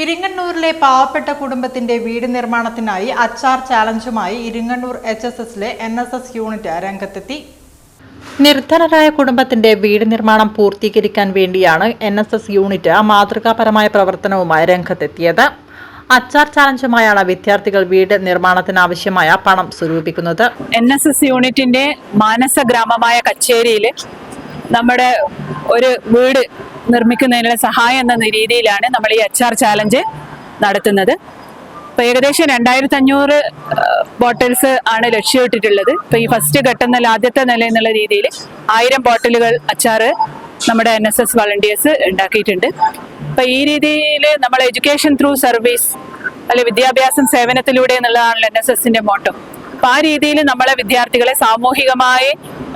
ഇരിങ്ങണ്ണൂരിലെ പാവപ്പെട്ട കുടുംബത്തിന്റെ വീട് നിർമ്മാണത്തിനായി അച്ചാർ ചാലഞ്ചുമായി ഇരിങ്ങണ്ണൂർ എച്ച് എസ് എസിലെ എൻ എസ് എസ് യൂണിറ്റ് രംഗത്തെത്തി. നിർധനരായ കുടുംബത്തിന്റെ വീട് നിർമ്മാണം പൂർത്തീകരിക്കാൻ വേണ്ടിയാണ് എൻ എസ് എസ് യൂണിറ്റ് മാതൃകാപരമായ പ്രവർത്തനവുമായി രംഗത്തെത്തിയത്. അച്ചാർ ചാലഞ്ചുമായാണ് വിദ്യാർത്ഥികൾ വീട് നിർമ്മാണത്തിന് ആവശ്യമായ പണം സ്വരൂപിക്കുന്നത്. എൻ എസ് എസ് യൂണിറ്റിന്റെ മാനസ ഗ്രാമമായ കച്ചേരിയിൽ നമ്മുടെ ഒരു വീട് നിർമ്മിക്കുന്നതിനുള്ള സഹായം എന്ന രീതിയിലാണ് നമ്മൾ ഈ എച്ച് ആർ ചാലഞ്ച് നടത്തുന്നത്. ഇപ്പം ഏകദേശം രണ്ടായിരത്തി അഞ്ഞൂറ് ബോട്ടിൽസ് ആണ് ലക്ഷ്യമിട്ടിട്ടുള്ളത്. ഇപ്പം ഈ ഫസ്റ്റ് ഘട്ടം നില ആദ്യത്തെ നില എന്നുള്ള രീതിയിൽ ആയിരം ബോട്ടിലുകൾ അച്ചാറ് നമ്മുടെ എൻ എസ് എസ് വളണ്ടിയേഴ്സ് ഉണ്ടാക്കിയിട്ടുണ്ട്. ഇപ്പം ഈ രീതിയിൽ നമ്മൾ എഡ്യൂക്കേഷൻ ത്രൂ സർവീസ് അല്ലെ വിദ്യാഭ്യാസം സേവനത്തിലൂടെ എന്നുള്ളതാണല്ലോ എൻ എസ് എസിന്റെ മോട്ടോ അപ്പൊ ആ രീതിയിൽ നമ്മളെ വിദ്യാർത്ഥികളെ സാമൂഹികമായി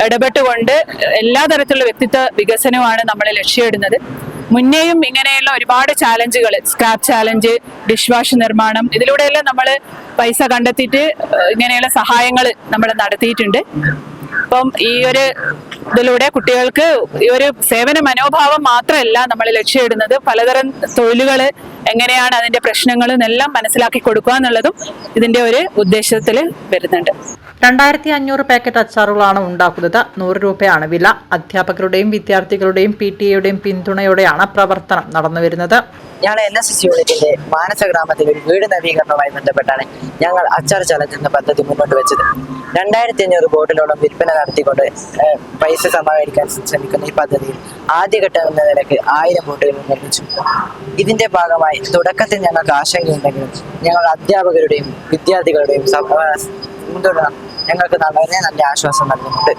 ഇടപെട്ടുകൊണ്ട് എല്ലാ തരത്തിലുള്ള വ്യക്തിത്വ വികസനവുമാണ് നമ്മൾ ലക്ഷ്യമിടുന്നത്. മുന്നേയും ഇങ്ങനെയുള്ള ഒരുപാട് ചാലഞ്ചുകൾ സ്ക്രാപ്പ് ചാലഞ്ച് ഡിഷ് വാഷ് നിർമ്മാണം ഇതിലൂടെയെല്ലാം നമ്മൾ പൈസ കണ്ടെത്തിയിട്ട് ഇങ്ങനെയുള്ള സഹായങ്ങൾ നമ്മൾ നടത്തിയിട്ടുണ്ട്. അപ്പം ഈ ഒരു ഇതിലൂടെ കുട്ടികൾക്ക് ഒരു സേവന മനോഭാവം മാത്രമല്ല നമ്മൾ ലക്ഷ്യമിടുന്നത്. പലതരം തൊഴിലുകൾ എങ്ങനെയാണ് അതിന്റെ പ്രശ്നങ്ങൾ എന്നെല്ലാം മനസ്സിലാക്കി കൊടുക്കുക എന്നുള്ളതും ഇതിന്റെ ഒരു ഉദ്ദേശത്തിൽ വരുന്നുണ്ട്. രണ്ടായിരത്തി അഞ്ഞൂറ് പാക്കറ്റ് അച്ചാറുകളാണ് ഉണ്ടാക്കുന്നത്. നൂറ് രൂപയാണ് വില. അധ്യാപകരുടെയും വിദ്യാർത്ഥികളുടെയും പി ടി എയുടെയും പിന്തുണയോടെയാണ് പ്രവർത്തനം നടന്നുവരുന്നത്. ഞങ്ങൾ എൻ എസ് എസ് യൂണിറ്റിന്റെ മാനസ ഗ്രാമത്തിൽ ഒരു വീട് നവീകരണവുമായി ബന്ധപ്പെട്ടാണ് ഞങ്ങൾ അച്ചാർ ചലഞ്ച് എന്ന പദ്ധതി മുന്നോട്ട് വെച്ചത്. രണ്ടായിരത്തി അഞ്ഞൂറ് ബോട്ടിലോളം വിൽപ്പന നടത്തിക്കൊണ്ട് പൈസ സമാഹരിക്കാൻ ശ്രമിക്കുന്ന ഈ പദ്ധതിയിൽ ആദ്യഘട്ടം എന്ന നിലയ്ക്ക് ആയിരം ബോട്ടുകൾ നിർമ്മിച്ചു. ഇതിന്റെ ഭാഗമായി തുടക്കത്തിൽ ഞങ്ങൾക്ക് ആശങ്കയുണ്ടെങ്കിലും ഞങ്ങൾ അധ്യാപകരുടെയും വിദ്യാർത്ഥികളുടെയും പിന്തുണ ഞങ്ങൾക്ക് വളരെ നല്ല ആശ്വാസം നൽകുന്നുണ്ട്.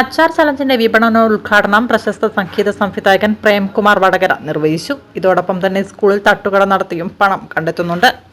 അച്ചാർ ചലഞ്ചിന്റെ വിപണനോദ്ഘാടനം പ്രശസ്ത സംഗീത സംവിധായകൻ പ്രേംകുമാർ വടകര നിർവഹിച്ചു. ഇതോടൊപ്പം തന്നെ സ്കൂളിൽ തട്ടുകട നടത്തിയും പണം കണ്ടെത്തുന്നുണ്ട്.